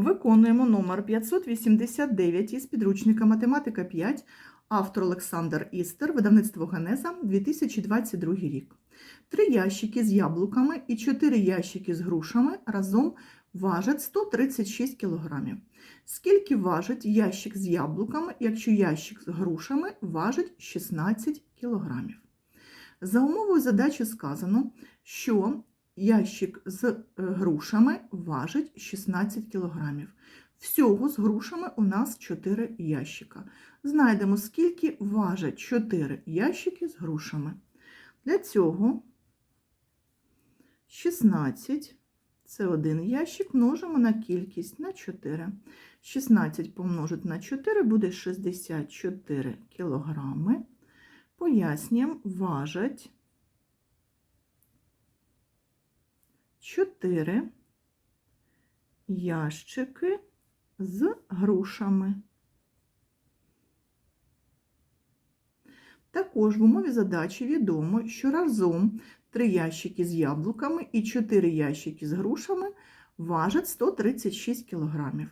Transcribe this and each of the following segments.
Виконуємо номер 589 із підручника Математика 5, автор Олександр Істер, видавництво Генеза, 2022 рік. Три ящики з яблуками і чотири ящики з грушами разом важать 136 кг. Скільки важить ящик з яблуками, якщо ящик з грушами важить 16 кг? За умовою задачі сказано, що ящик з е, грушами важить 16 кг. Всього з грушами у нас 4 ящика. Знайдемо, скільки важать 4 ящики з грушами. Для цього 16 це один ящик множимо на кількість на 4. 16 помножити на 4 буде 64 кілограми. Пояснюємо, важать 4 ящики з грушами. Також в умові задачі відомо, що разом 3 ящики з яблуками і 4 ящики з грушами важать 136 кг.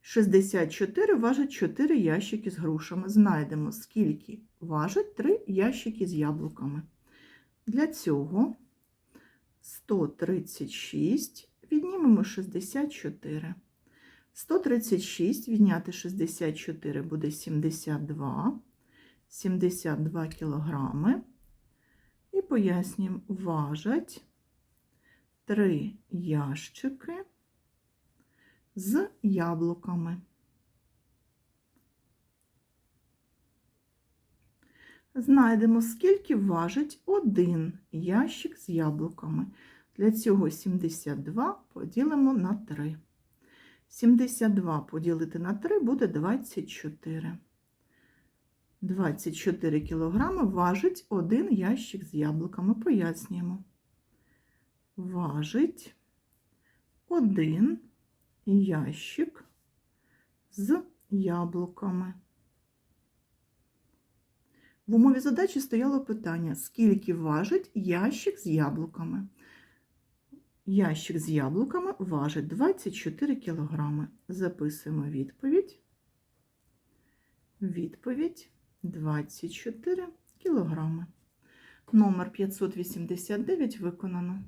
64 важать 4 ящики з грушами. Знайдемо, скільки важать 3 ящики з яблуками. Для цього 136 віднімемо 64. 136 відняти 64 буде 72. 72 кілограми. І пояснюємо, важать 3 ящики з яблуками. Знайдемо, скільки важить один ящик з яблуками. Для цього 72 поділимо на 3. 72 поділити на 3 буде 24. 24 кілограми важить один ящик з яблуками. Пояснюємо. Важить один ящик з яблуками. В умові задачі стояло питання, скільки важить ящик з яблуками. Ящик з яблуками важить 24 кг. Записуємо відповідь. Відповідь 24 кг. Номер 589 виконано.